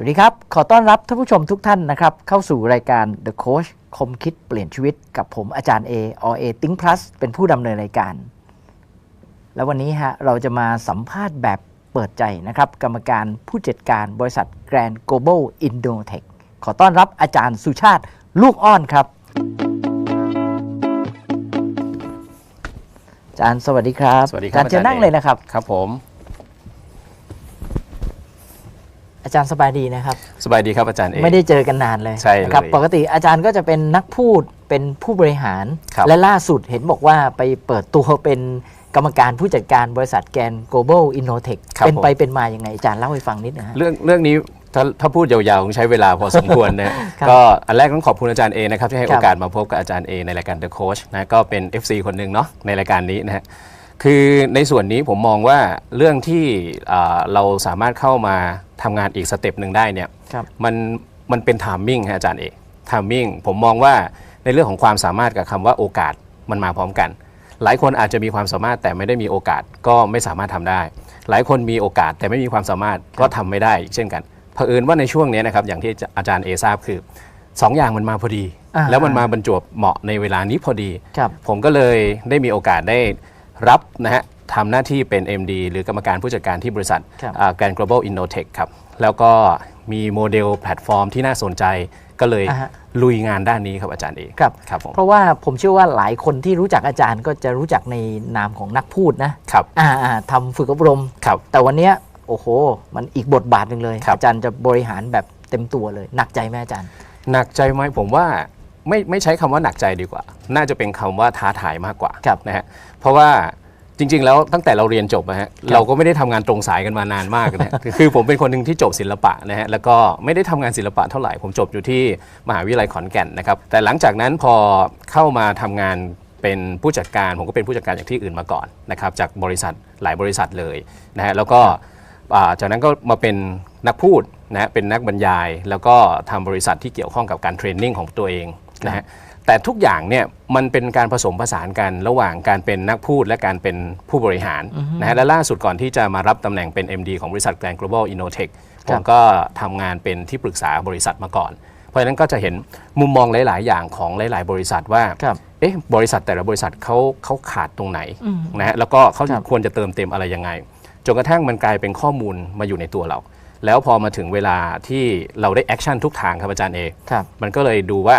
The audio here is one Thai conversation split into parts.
วัสดีครับ ขอต้อนรับท่านผู้ชมทุกท่านนะครับ เข้าสู่รายการ The Coach คมคิดเปลี่ยนชีวิตกับผมอาจารย์ A or A Think Plus เป็นผู้ดำเนินรายการ แล้ววันนี้ฮะเราจะมาสัมภาษณ์แบบเปิดใจนะครับ กรรมการผู้จัดการบริษัท Grand Global Indotech ขอต้อนรับอาจารย์สุชาติลูกอ้อนครับ อาจารย์สวัสดีครับสวัสดีครับอาจารย์เชิญอาจารย์นั่งเลยนะครับ ครับผม อาจารย์สบายดีนะครับ สบายดีครับอาจารย์เอกไม่ได้เจอกันนานเลยใช่เลยนะครับปกติอาจารย์ก็จะเป็นนักพูดเป็นผู้บริหารครับและล่าสุดเห็นบอกว่าไปเปิดตัวเป็นกรรมการผู้จัดการบริษัทแกน global innotech ครับเป็นไปผมเป็นมายังไงอาจารย์เล่าให้ฟังนิดนะฮะเรื่องเรื่องนี้ถ้าถ้าพูดยาวๆคงใช้เวลาพอสมควรนะครับก็อันแรกต้องขอบคุณอาจารย์เอนะครับที่ให้ครัโอบกาสมาพบกับอาจารย์เอในรายการ The Coach นะก็เป็น FC คนหนึ่งเนาะในรายการนี้นะฮะ คือในส่วนนี้ผมมองว่าเรื่องที่อ่าเราสามารถเข้ามาทำงานอีกสเต็ปหนึ่งได้เนี่ยครับมันมันเป็น timing ฮะอาจารย์เอกทามมิ่งผมมองว่าในเรื่องของความสามารถกับคำว่าโอกาสมันมาพร้อมกัน หลายคนอาจจะมีความสามารถแต่ไม่ได้มีโอกาสก็ไม่สามารถทำได้ หลายคนมีโอกาสแต่ไม่มีความสามารถก็ทำไม่ได้อีกเช่นกันเผอิญว่าในช่วงนี้นะครับอย่างที่อาจารย์เอทราบคือสองอย่างมันมาพอดีอ่าแล้วมันมาบรรจวบเหมาะในเวลานี้พอดีครับผมก็เลยได้มีโอกาสได้ รับนะฮะทำหน้าที่เป็น MD หรือกรรมการผู้จัดการที่บริษัทครับ แกรน global innotech ครับ แล้วก็มีโมเดลแพลตฟอร์มที่น่าสนใจก็เลยอ่าฮะ ลุยงานด้านนี้ครับอาจารย์เอกครับ ครับผมเพราะว่าผมเชื่อว่าหลายคนที่รู้จักอาจารย์ก็จะรู้จักในนามของนักพูดนะครับอ่าอ่าทำฝึกอบรม ครับ แต่วันเนี้ยโอ้โห มันอีกบทบาทหนึ่งเลย ครับ อาจารย์จะบริหารแบบเต็มตัวเลย หนักใจไหมอาจารย์ หนักใจไหมผมว่า ไม่ไม่ใช้คำว่าหนักใจดีกว่า น่าจะเป็นคำว่าท้าทายมากกว่าครับนะฮะเพราะว่าจริง ๆ แล้วตั้งแต่เราเรียนจบนะฮะเราก็ไม่ได้ทำงานตรงสายกันมานานมากนะฮะคือผมเป็นคนหนึ่งที่จบศิลปะนะฮะแล้วก็ไม่ได้ทำงานศิลปะเท่าไหร่ผมจบอยู่ที่มหาวิทยาลัยขอนแก่นนะครับแต่หลังจากนั้นพอเข้ามาทำงานเป็นผู้จัดการผมก็เป็นผู้จัดการจากที่อื่นมาก่อนนะครับจากบริษัทหลายบริษัทเลยนะฮะแล้วก็อ่าจากนั้นก็มาเป็นนักพูดนะฮะเป็นนักบรรยาย แล้วก็ทำบริษัทที่เกี่ยวข้องกับการเทรนนิ่งของตัวเอง นะฮะแต่ทุกอย่างเนี่ยมันเป็นการผสมผสานกันระหว่างการเป็นนักพูดและการเป็นผู้บริหารนะฮะและล่าสุดก่อนที่จะมารับตำแหน่งเป็น MD ของบริษัท Grand Global Innotech ผมก็ทำงานเป็นที่ปรึกษาบริษัทมาก่อน เพราะฉะนั้นก็จะเห็นมุมมองหลาย ๆ อย่างของหลาย ๆ บริษัทว่าครับเอ๊ะบริษัทแต่ละบริษัทเขาเขาขาดตรงไหนนะฮะแล้วก็เขาครับควรจะเติมเต็มอะไรยังไงจนกระทั่งมันกลายเป็นข้อมูลมาอยู่ในตัวเรา แล้วพอมาถึงเวลาที่เราได้แอคชั่นทุกทางครับอาจารย์เอครับมันก็เลยดูว่า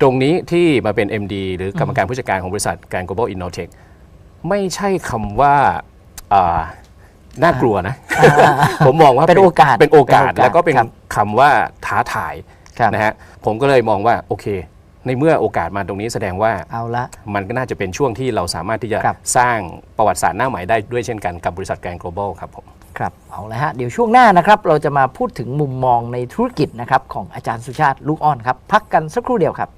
ตรงนี้ที่มาเป็น MD หรือกรรมการผู้จัดการของบริษัทการ global innotech ไม่ใช่คำว่าอ่าน่ากลัวนะ ผมมองว่าเป็นโอกาสเป็นโอกาสเป็นโอกาสแล้วก็เป็นครับคำว่าท้าทายครับนะฮะผมก็เลยมองว่าโอเค ในเมื่อโอกาสมาตรงนี้แสดงว่าเอาละมันก็น่าจะเป็นช่วงที่เราสามารถที่จะครับสร้างประวัติศาสตร์หน้าใหม่ได้ด้วยเช่นกันกับบริษัทแกรน global ครับผมครับเอาละฮะเดี๋ยวช่วงหน้านะครับ เราจะมาพูดถึงมุมมองในธุรกิจนะครับของอาจารย์สุชาติลูกอ้อนครับ พักกันสักครู่เดียวครับ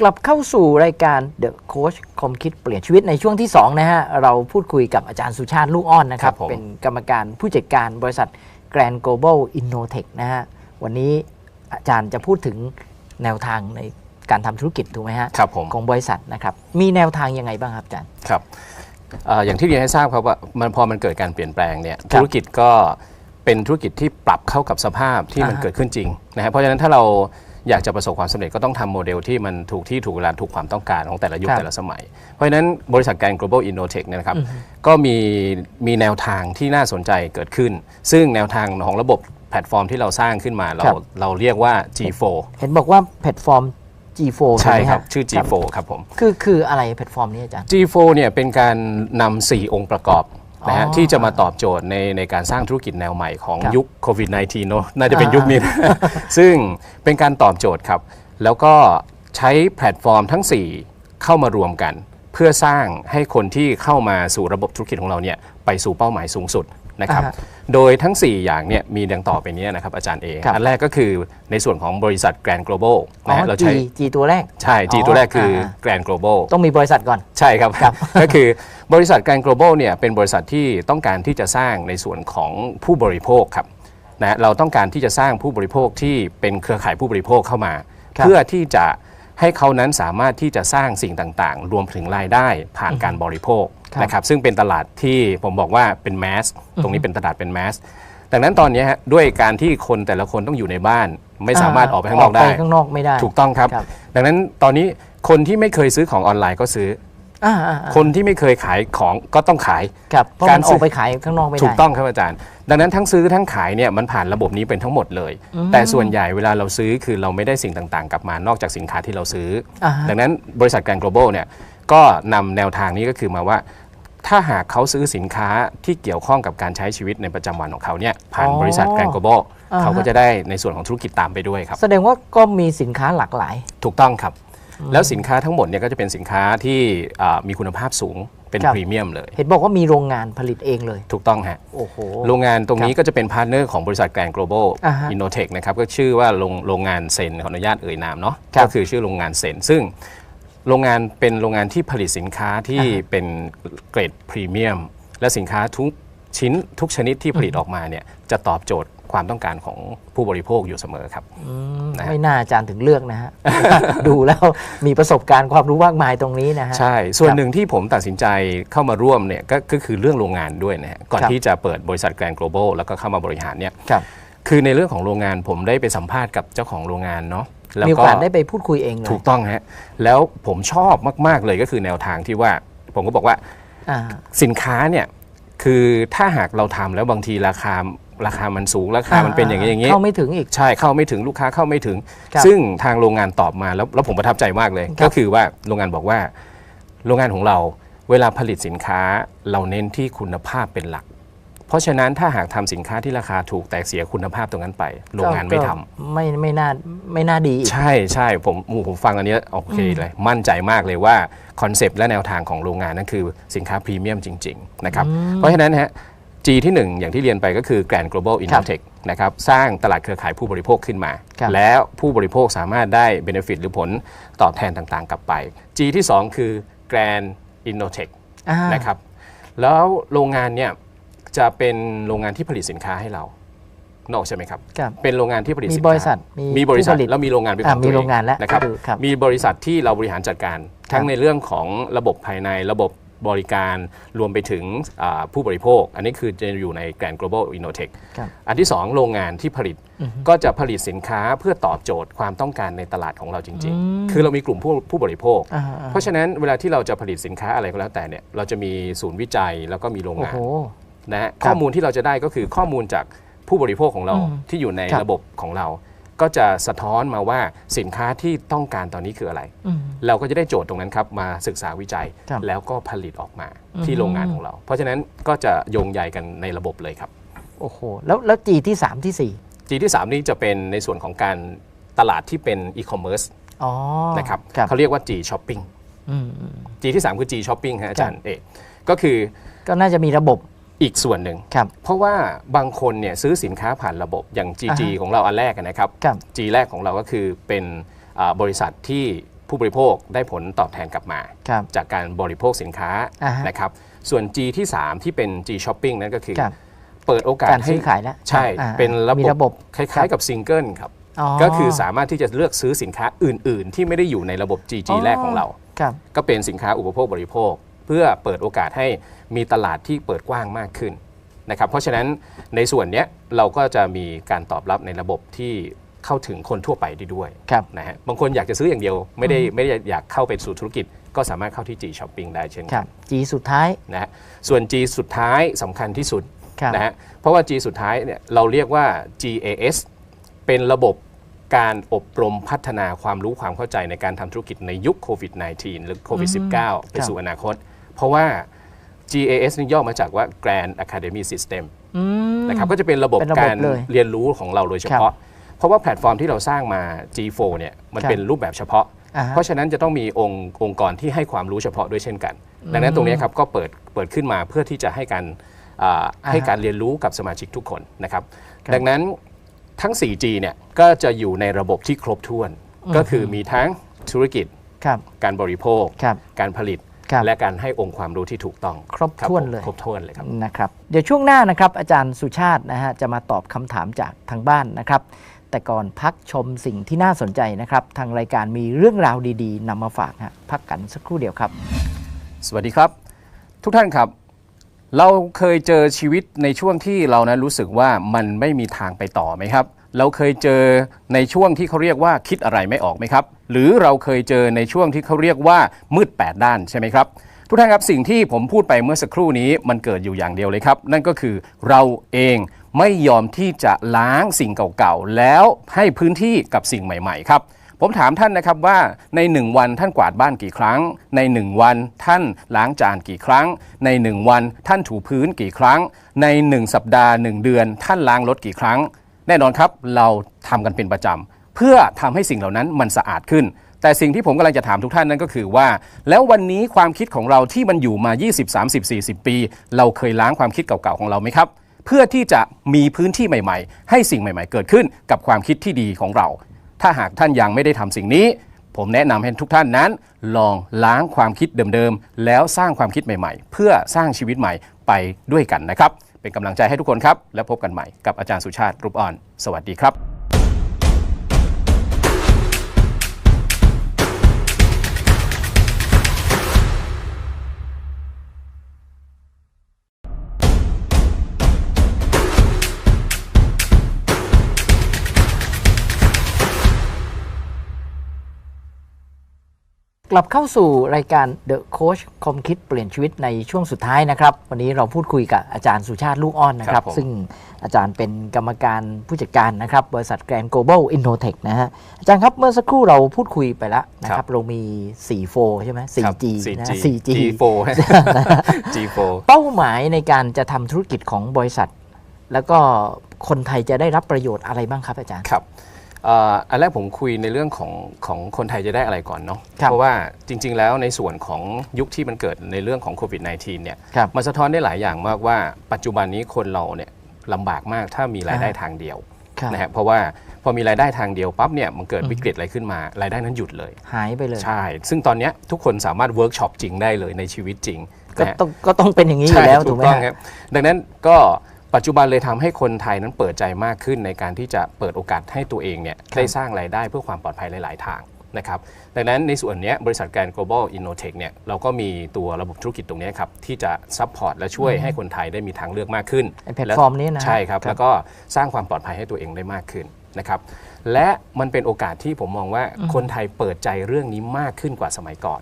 กลับเข้าสู่รายการ The Coach คมคิดเปลี่ยนชีวิตในช่วงที่ 2 นะฮะ เราพูดคุยกับอาจารย์สุชาติลูกอ้อนนะครับครับผมเป็นกรรมการผู้จัดการบริษัท Grand Global Innotech นะฮะ วันนี้อาจารย์จะพูดถึงแนวทางในการทำธุรกิจถูกไหมฮะครับผมของบริษัทนะครับ มีแนวทางยังไงบ้างครับอาจารย์ ครับเอ่ออย่างที่เรียนให้ทราบครับว่ามันพอมันเกิดการเปลี่ยนแปลงเนี่ยครับธุรกิจก็เป็นธุรกิจที่ปรับเข้ากับสภาพที่มันอ่าฮะเกิดขึ้นจริงนะฮะเพราะฉะนั้นถ้าเรา อยากจะประสบความสำเร็จก็ต้องทำโมเดลที่มันถูกที่ถูกเวลาถูกความต้องการของแต่ละยุคครับแต่ละสมัย เพราะฉะนั้นบริษัทการ global innotech เนี่ยนะครับก็มีมีแนวทางที่น่าสนใจเกิดขึ้น ซึ่งแนวทางของระบบแพลตฟอร์มที่เราสร้างขึ้นมาเราครับเราเรียกว่า G4 เห็นบอกว่าแพลตฟอร์ม G4 ใช่ถูกไหมคฮะรับ ชื่อ G4 ครับผม คือคืออะไรแพลตฟอร์มนี้อาจารย์ G4 เนี่ยเป็นการนำ4องค์ประกอบ นะฮะอ๋อที่จะมาตอบโจทย์ในในการสร้างธุรกิจแนวใหม่ของครับยุคโควิด -19 เนอะน่าจะเป็นอ่ายุคนี้นะซึ่งเป็นการตอบโจทย์ครับ แล้วก็ใช้แพลตฟอร์มทั้ง 4 เข้ามารวมกัน เพื่อสร้างให้คนที่เข้ามาสู่ระบบธุรกิจของเราเนี่ยไปสู่เป้าหมายสูงสุด นะครับอ่าฮะโดยทั้ง 4 อย่างเนี่ยมีดังต่อไปนี้นะครับอาจารย์เอครับ อันแรกก็คือในส่วนของบริษัท Grand Global อ๋อนะฮะเราจีใช้จีตัวแรก ใช่ G อ๋อตัวแรกคืออ่า Grand Global ต้องมีบริษัทก่อน ใช่ครับ ครับ ก็คือบริษัท Grand Global เนี่ยเป็นบริษัทที่ต้องการที่จะสร้างในส่วนของผู้บริโภคครับนะเราต้องการที่จะสร้างผู้บริโภคที่เป็นเครือข่ายผู้บริโภคเข้ามา ครับเพื่อที่จะ ให้เขานั้นสามารถที่จะสร้างสิ่งต่างๆ รวมถึงรายได้ผ่านการบริโภคครับนะครับซึ่งเป็นตลาดที่ผมบอกว่าเป็นแมสตรงนี้เป็นตลาดเป็นแมสดังนั้นตอนนี้ฮะด้วยการที่คนแต่ละคนต้องอยู่ในบ้านไม่สามารถออกไปข้างนอกได้ไปข้างนอกไม่ได้ ถูกต้องครับครับ ดังนั้นตอนนี้คนที่ไม่เคยซื้อของออนไลน์ก็ซื้อ อ่าอ่าอ่าคนที่ไม่เคยขายของก็ต้องขาย ครับเพราะกามัรนซื้อออกไปขายข้างนอกไม่ได้ ถูกต้องครับอาจารย์ ดังนั้นทั้งซื้อทั้งขายเนี่ยมันผ่านระบบนี้เป็นทั้งหมดเลย แต่ส่วนใหญ่เวลาเราซื้อคือเราไม่ได้สิ่งต่างๆ กลับมานอกจากสินค้าที่เราซื้ออาฮะ ดังนั้นบริษัทแกรน global เนี่ยก็นำแนวทางนี้ก็คือมาว่า ถ้าหากเขาซื้อสินค้าที่เกี่ยวข้องกับการใช้ชีวิตในประจำวันของเขาเนี่ยผ่านบริษัทแกรน global อ่าฮะเขาก็จะได้ในส่วนของธุรกิจตามไปด้วยครับ แสดงว่าก็มีสินค้าหลากหลาย ถูกต้องครับ แล้วสินค้าทั้งหมดเนี่ยก็จะเป็นสินค้าที่อ่ามีคุณภาพสูงเป็นครับ พรีเมียมเลย เห็นบอกว่ามีโรงงานผลิตเองเลย ถูกต้องฮะ โอ้โห โรงงานตรงนี้ก็จะเป็นพาร์ทเนอร์ของบริษัทแกรน global อ่าฮะ innotech นะครับ ก็ชื่อว่าโรงโรงงานเซนขออนุญาตเอ่ยนามเนาะครับก็คือชื่อโรงงานเซนซึ่งโรงงานเป็นโรงงานที่ผลิตสินค้าที่อ่าฮะเป็นเกรดพรีเมียม และสินค้าทุกชิ้นทุกชนิดที่ผลิตออกมาเนี่ยจะตอบโจทย์ ความต้องการของผู้บริโภคอยู่เสมอครับอืมนะฮะไม่น่าอาจารย์ถึงเลือกนะฮะ ดูแล้วมีประสบการณ์ความรู้มากมายตรงนี้นะฮะ ใช่ ส่วนครับหนึ่งที่ผมตัดสินใจเข้ามาร่วมเนี่ยก็ก็คือเรื่องโรงงานด้วยนะฮะ ก่อนครับที่จะเปิดบริษัทแกรน global แล้วก็เข้ามาบริหารเนี่ยครับคือในเรื่องของโรงงานผมได้ไปสัมภาษณ์กับเจ้าของโรงงานเนาะแล้วมีโอกาสได้ไปพูดคุยเองเลยถูกต้องฮะแล้วผมชอบมาก ๆ เลยก็คือแนวทางที่ว่า ผมก็บอกว่าอ่าสินค้าเนี่ยคือถ้าหากเราทำแล้วบางทีราคา ราคามันสูงราคามันเป็นอย่างนี้อย่างนี้เข้าไม่ถึงอีกใช่เข้าไม่ถึงลูกค้าเข้าไม่ถึงครับซึ่งทางโรงงานตอบมาแล้วแล้วผมประทับใจมากเลยครับก็คือว่าโรงงานบอกว่า โรงงานของเราเวลาผลิตสินค้าเราเน้นที่คุณภาพเป็นหลัก เพราะฉะนั้นถ้าหากทำสินค้าที่ราคาถูกแต่เสียคุณภาพตรงนั้นไป โรงงานไม่ทำก็ไม่ไม่น่าไม่น่าดีอีกใช่ใช่ผมหมู่ผมฟังอันเนี้ยโอเคเลยมั่นใจมากเลยว่าคอนเซปต์และแนวทางของโรงงานนั่นคือสินค้าพรีเมียมจริง ๆ นะครับ เพราะฉะนั้นฮะ G ที่ 1 อย่างที่เรียนไปก็คือ Grand Global Innotech นะครับสร้างตลาดเครือข่ายผู้บริโภคขึ้นมาครับแล้วผู้บริโภคสามารถได้ Benefit หรือผลตอบแทนต่างๆ กลับไป G ที่ 2 คือ Grand Innotech อ่านะครับแล้วโรงงานเนี่ยจะเป็นโรงงานที่ผลิตสินค้าให้เรานกออกใช่ไหมครับครับ เป็นโรงงานที่ผลิตมีสินค้าบริษัท มีมีบริษัทผู้ผลิตแล้วมีโรงงานเป็นขอ่าองมีตัวเองโรงงานแล้วนะครับก็คือครับ มีบริษัทที่เราบริหารจัดการ ทั้งในเรื่องของระบบภายในระบบ บริการรวมไปถึงอ่าผู้บริโภค อันนี้คือจะอยู่ใน Grand Global Innotech ครับอันที่ 2 โรงงานที่ผลิตก็จะผลิตสินค้าเพื่อตอบโจทย์ความต้องการในตลาดของเราจริง ๆ คือเรามีกลุ่มผู้ผู้บริโภคอ่าเพราะฉะนั้นเวลาที่เราจะผลิตสินค้าอะไรก็แล้วแต่เนี่ยเราจะมีศูนย์วิจัยแล้วก็มีโรงโอ้งานโหนะฮะครับข้อมูลที่เราจะได้ก็คือข้อมูลจากผู้บริโภคของเราอืมที่อยู่ในครับระบบของเรา ก็จะสะท้อนมาว่าสินค้าที่ต้องการตอนนี้คืออะไรอืมเราก็จะได้โจทย์ตรงนั้นครับมาศึกษาวิจัยครับ แล้วก็ผลิตออกมาที่อืมโรงงานของเรา เพราะฉะนั้นก็จะโยงใยกันในระบบเลยครับ โอ้โห แล้วแล้วจีที่สามที่สี่ G ที่ 3 นี้จะเป็นในส่วนของการตลาดที่เป็นอีคอมเมิร์ซอ๋อนะครับครับเขาเรียกว่า G Shopping อืมอืม G ที่ 3 คือ G Shopping ฮะอาจารย์เอกก็คือ ก็น่าจะมีระบบ อีกส่วนหนึ่ง ครับ เพราะว่าบางคนเนี่ยซื้อสินค้าผ่านระบบอย่าง GG อ่าฮะของเราอันแรกนะครับ ครับ G แรกของเราก็คือเป็นอ่าบริษัทที่ผู้บริโภคได้ผลตอบแทนกลับมา ครับ จากการบริโภคสินค้าอ่าฮะนะครับ ส่วน G ที่ 3 ที่เป็น G Shopping นั่นก็คือ ครับเปิดโอกาสการให้ซื้อขายแล้วใช่ อ่าเป็นระมีบบระบบคล้ายๆกับซิงเกิลครับอ๋อก็คือสามารถที่จะเลือกซื้อสินค้าอื่น ๆ ที่ไม่ได้อยู่ในระบบ GG อ๋อแรกของเรา ครับ ก็เป็นสินค้าอุปโภคบริโภค เพื่อเปิดโอกาสให้มีตลาดที่เปิดกว้างมากขึ้นนะครับเพราะฉะนั้นในส่วนเนี้ยเราก็จะมีการตอบรับในระบบที่เข้าถึงคนทั่วไปได้ด้วยครับนะฮะบางคนอยากจะซื้ออย่างเดียว ไม่ได้ไม่ได้อยากเข้าไปสู่ธุรกิจ ก็สามารถเข้าที่ G Shopping ได้เช่นคกัรันบจีสุดท้ายนะฮะส่วน G สุดท้ายสำคัญที่สุดครับนะฮะเพราะว่า G สุดท้ายเนี่ยเราเรียกว่า GAS เป็นระบบการอบรมพัฒนาความรู้ความเข้าใจในการทำธุรกิจในยุคโควิด -19 หรือโควิด -19 ไปสู่อนาคต เพราะว่า GAS นี่ย่อมาจากว่า Grand Academy System อืม นะครับก็จะเป็นระบบเป็นระบบการเลยเรียนรู้ของเราโดยเฉพาะ เพราะว่าแพลตฟอร์มที่เราสร้างมา G4 เนี่ยมันครับเป็นรูปแบบเฉพาะ อ่าฮะ เพราะฉะนั้นจะต้องมีองค์องค์กรที่ให้ความรู้เฉพาะด้วยเช่นกัน ดังนั้นตรงนี้ครับก็เปิดเปิดขึ้นมาเพื่อที่จะให้การอ่าอ่าฮะให้การเรียนรู้กับสมาชิกทุกคนนะครับ ครับ ดังนั้นทั้ง 4G เนี่ยก็จะอยู่ในระบบที่ครบถ้วน ก็คือมีทั้งธุรกิจ ครับ การบริโภค ครับการผลิตครับ และการให้องค์ความรู้ที่ถูกต้องครบถ้วนผมเลยครบถ้วนเลยครับนะครับ เดี๋ยวช่วงหน้านะครับ อาจารย์สุชาตินะฮะจะมาตอบคำถามจากทางบ้านนะครับ แต่ก่อนพักชมสิ่งที่น่าสนใจนะครับ ทางรายการมีเรื่องราวดีๆนำมาฝากฮะพักกันสักครู่เดียวครับ สวัสดีครับ ทุกท่านครับ เราเคยเจอชีวิตในช่วงที่เรานั้นรู้สึกว่ามันไม่มีทางไปต่อไหมครับ เราเคยเจอในช่วงที่เขาเรียกว่าคิดอะไรไม่ออกไหมครับ หรือเราเคยเจอในช่วงที่เขาเรียกว่ามืดแปดด้านใช่ไหมครับทุกท่านครับสิ่งที่ผมพูดไปเมื่อสักครู่นี้มันเกิดอยู่อย่างเดียวเลยครับ นั่นก็คือเราเองไม่ยอมที่จะล้างสิ่งเก่าๆ แล้วให้พื้นที่กับสิ่งใหม่ๆครับ ผมถามท่านนะครับว่าในหนึ่งวันท่านกวาดบ้านกี่ครั้ง ในหนึ่งวันท่านล้างจานกี่ครั้ง ในหนึ่งวันท่านถูพื้นกี่ครั้ง ในหนึ่งสัปดาห์หนึ่งเดือน ท่านล้างรถกี่ครั้ง แน่นอนครับเราทำกันเป็นประจำเพื่อทำให้สิ่งเหล่านั้นมันสะอาดขึ้น แต่สิ่งที่ผมกำลังจะถามทุกท่านนั่นก็คือว่า แล้ววันนี้ความคิดของเราที่มันอยู่มา 20 30 40 ปี เราเคยล้างความคิดเก่าๆของเราไหมครับเพื่อที่จะมีพื้นที่ใหม่ๆ ให้สิ่งใหม่ๆ เกิดขึ้นกับความคิดที่ดีของเรา ถ้าหากท่านยังไม่ได้ทำสิ่งนี้ ผมแนะนำให้ทุกท่านนั้น ลองล้างความคิดเดิมๆ แล้วสร้างความคิดใหม่ๆ เพื่อสร้างชีวิตใหม่ไปด้วยกันนะครับ เป็นกำลังใจให้ทุกคนครับ แล้วพบกันใหม่กับอาจารย์สุชาติรูปอ่อน สวัสดีครับ ลับเข้าสู่รายการ The Coach คมคิดเปลี่ยนชีวิตในช่วงสุดท้ายนะครับ วันนี้เราพูดคุยกับอาจารย์สุชาติลูกอ้อนนะคครัรับบผมซึ่งอาจารย์เป็นกรรมการผู้จัดการนะครับ บริษัทแกรน Global Innotech นะฮะอาจารย์ครับเมื่อสักครู่เราพูดคุยไปแล้วนะครับเรามี4 4ใช่ไหมครับ 4G นะ 4G4G G4 G4 เป้าหมายในการจะทำธุรกิจของบริษัท แล้วก็คนไทยจะได้รับประโยชน์อะไรบ้างครับอาจารย์ครับเอ่ออันแรกผมคุยในเรื่องของของคนไทยจะได้อะไรก่อนเนาะครับเพราะว่าจริง ๆ แล้วในส่วนของยุคที่มันเกิดในเรื่องของโควิด -19 เนี่ยครับมันสะท้อนได้หลายอย่างมากว่าปัจจุบันนี้คนเราเนี่ยลำบากมากถ้ามีรายได้อ่าทางเดียวครับนะฮะเพราะว่าพอมีรายได้ทางเดียวปั๊บเนี่ยมันเกิดวิกฤตอะไรขึ้นมารายได้นั้นหยุดเลย หายไปเลย ใช่ ซึ่งตอนเนี้ยทุกคนสามารถเวิร์กช็อปจริงได้เลยในชีวิตจริง ก็นะฮะต้องก็ต้องเป็นอย่างนี้อยู่แล้วถูกไหมต้องฮะครับดังนั้นก็ ปัจจุบันเลยทำให้คนไทยนั้นเปิดใจมากขึ้นในการที่จะเปิดโอกาสให้ตัวเองเนี่ยครับได้สร้างรายได้เพื่อความปลอดภัยหลาย ๆ ทางนะครับดังนั้นในส่วนเนี้ยบริษัทแกรน global innotech เนี่ยเราก็มีตัวระบบธุรกิจตรงเนี้ยครับที่จะซัพพอร์ตและช่วยให้คนไทยได้มีทางเลือกมากขึ้นไอ้แพลตฟอร์มนี้นะใช่ครับครับแล้วก็สร้างความปลอดภัยให้ตัวเองได้มากขึ้นนะครับและมันเป็นโอกาสที่ผมมองว่าคนไทยเปิดใจเรื่องนี้มากขึ้นกว่าสมัยก่อน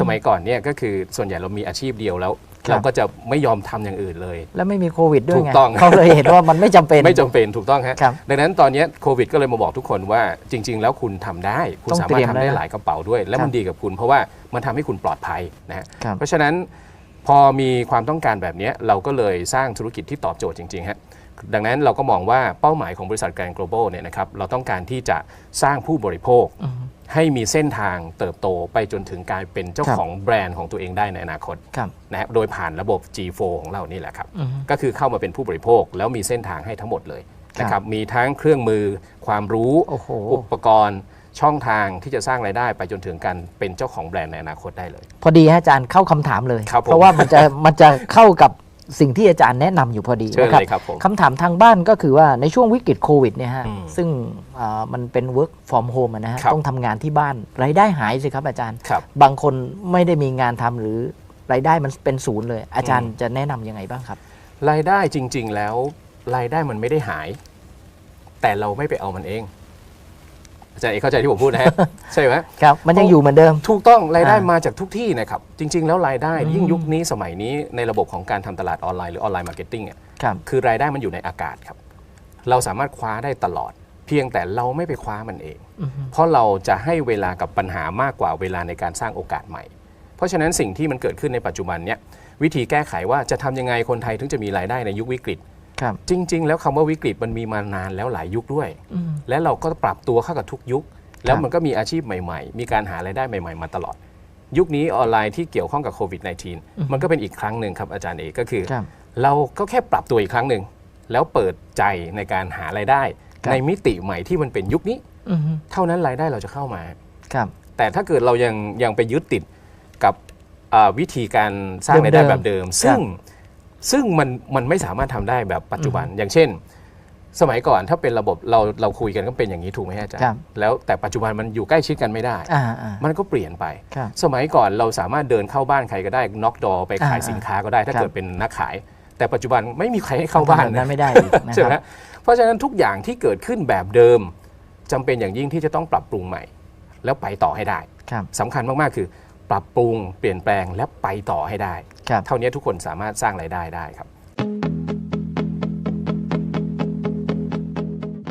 สมัยก่อนเนี่ยก็คือส่วนใหญ่เรามีอาชีพเดียวแล้วครับเราก็จะไม่ยอมทำอย่างอื่นเลย แล้วไม่มีโควิดด้วยถูไงกต้องเขาเลยเห็นว่ามันไม่จำเป็นไม่จำเป็นถูกต้องฮะครับดังนั้นตอนเนี้ยโควิดก็เลยมาบอกทุกคนว่าจริง ๆ แล้วคุณทำได้ คุณต้องสามารถทำเตรียมได้นะหลายกระเป๋าด้วย และครับมันดีกับคุณ เพราะว่ามันทำให้คุณปลอดภัยนะฮะครับเพราะฉะนั้นพอมีความต้องการแบบเนี้ยเราก็เลยสร้างธุรกิจที่ตอบโจทย์จริงๆฮะดังนั้นเราก็มองว่าเป้าหมายของบริษัทแกรน global เนี่ยนะครับเราต้องการที่จะสร้างผู้บริโภค ให้มีเส้นทางเติบโตไปจนถึงกลายเป็นเจ้าครับของแบรนด์ของตัวเองได้ในอนาคตครับ นะฮะโดยผ่านระบบ G4 ของเรานี่แหละครับ อือฮึ ก็คือเข้ามาเป็นผู้บริโภค แล้วมีเส้นทางให้ทั้งหมดเลยนะคครัรับบมีทั้งเครื่องมือ ความรู้ โอ้โห อุปกรณ์ ช่องทางที่จะสร้างรายได้ไปจนถึงการเป็นเจ้าของแบรนด์ในอนาคตได้เลย พอดีฮะอาจารย์เข้าคำถามเลย ครับผม เพราะว่ามันจะมันจะเข้ากับ สิ่งที่อาจารย์แนะนำอยู่พอดีเชิญนะครับเลยครับผมคำถามทางบ้านก็คือว่าในช่วงวิกฤตโควิดเนี่ยฮะอืมซึ่งอ่ามันเป็น work from home อะนะฮะครับต้องทำงานที่บ้านรายได้หายสิครับอาจารย์ครับบางคนไม่ได้มีงานทำหรือรายได้มันเป็นศูนย์เลย อาจารย์อืมจะแนะนำยังไงบ้างครับ รายได้จริง ๆ แล้วรายได้มันไม่ได้หาย แต่เราไม่ไปเอามันเองอา จารย์เอกเข้าใจที่ผมพูดนะฮะใช่ไหมครับมันยังอยู่เหมือนเดิม ถูกต้องรายได้อ่ามมาจากทุกที่นะครับ จริง ๆ แล้วรายได้อืมยิ่งยุคนี้สมัยนี้ในระบบของการทำตลาดออนไลน์หรือออนไลน์มาร์เก็ตติ้งอะครับคือรายได้มันอยู่ในอากาศครับ เราสามารถคว้าได้ตลอด เพียงแต่เราไม่ไปคว้ามันเองอือฮึเพราะเราจะให้เวลากับปัญหามากกว่าเวลาในการสร้างโอกาสใหม่ เพราะฉะนั้นสิ่งที่มันเกิดขึ้นในปัจจุบันเนี้ยวิธีแก้ไขว่าจะทำยังไงคนไทยถึงจะมีรายได้ในยุควิกฤต ครับจริง ๆ แล้วคำว่าวิกฤตมันมีมานานแล้วหลายยุคด้วยอืมและเราก็ปรับตัวเข้ากับทุกยุค แล้วครับมันก็มีอาชีพใหม่ ๆ มีการหารายได้ใหม่ ๆ มาตลอด ยุคนี้ออนไลน์ที่เกี่ยวข้องกับโควิด -19 มันก็เป็นอีกครั้งหนึ่งครับอาจารย์เอกก็คือครับเราก็แค่ปรับตัวอีกครั้งหนึ่งแล้วเปิดใจในการหารายได้ครับในมิติใหม่ที่มันเป็นยุคนี้อืมเท่านั้นรายได้เราจะเข้ามาครับแต่ถ้าเกิดเรายังยังไปยึดติดกับอ่าวิธีการสร้างรายได้เดิมๆแบบเดิม ซึ่ง ซึ่งมันมันไม่สามารถทำได้แบบปัจจุบัน อย่างเช่น สมัยก่อนถ้าเป็นระบบเราเราคุยกันก็เป็นอย่างนี้ถูกไหมฮะอาจารครับย์แล้วแต่ปัจจุบันมันอยู่ใกล้ชิดกันไม่ได้อ่าอ่ามันก็เปลี่ยนไปครับสมัยก่อนเราสามารถเดินเข้าบ้านใครก็ได้น็อกดอไปขายอ่าสินค้าก็ได้ถ้าครับเกิดเป็นนักขาย แต่ปัจจุบันไม่มีใครให้เข้าบ้านทำแบบนั้นนะไม่ได้อีกนะใช่คไหมรับเพราะฉะนั้นทุกอย่างที่เกิดขึ้นแบบเดิมจำเป็นอย่างยิ่งที่จะต้องปรับปรุงใหม่ แล้วไปต่อให้ได้ครับสำคัญมากๆคือ ปรับปรุงเปลี่ยนแปลงและไปต่อให้ได้ ครับ เท่านี้ทุกคนสามารถสร้างรายได้ได้ครับ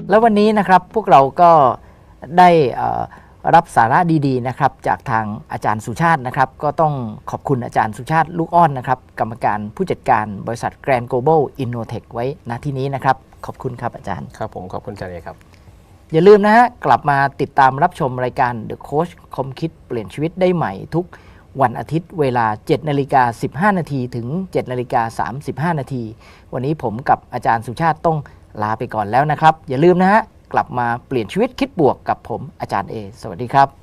แล้ววันนี้นะครับพวกเราก็ได้เอ่อรับสาระดีๆนะครับจากทางอาจารย์สุชาตินะครับ ก็ต้องขอบคุณอาจารย์สุชาติลูกอ้อนนะครับ กรรมการผู้จัดการบริษัท Grand Global Innotech ไว้ณที่นี้นะครับ ขอบคุณครับอาจารย์ ครับผมขอบคุณอาจารย์เอกครับ อย่าลืมนะฮะ กลับมาติดตามรับชมรายการ The Coach คมคิดเปลี่ยนชีวิตได้ใหม่ทุกวันอาทิตย์เวลา 7นาฬิกา15 นาทีถึง 7นาฬิกา35 นาที วันนี้ผมกับอาจารย์สุชาติต้องลาไปก่อนแล้วนะครับ อย่าลืมนะฮะ กลับมาเปลี่ยนชีวิตคิดบวกกับผมอาจารย์เอ สวัสดีครับ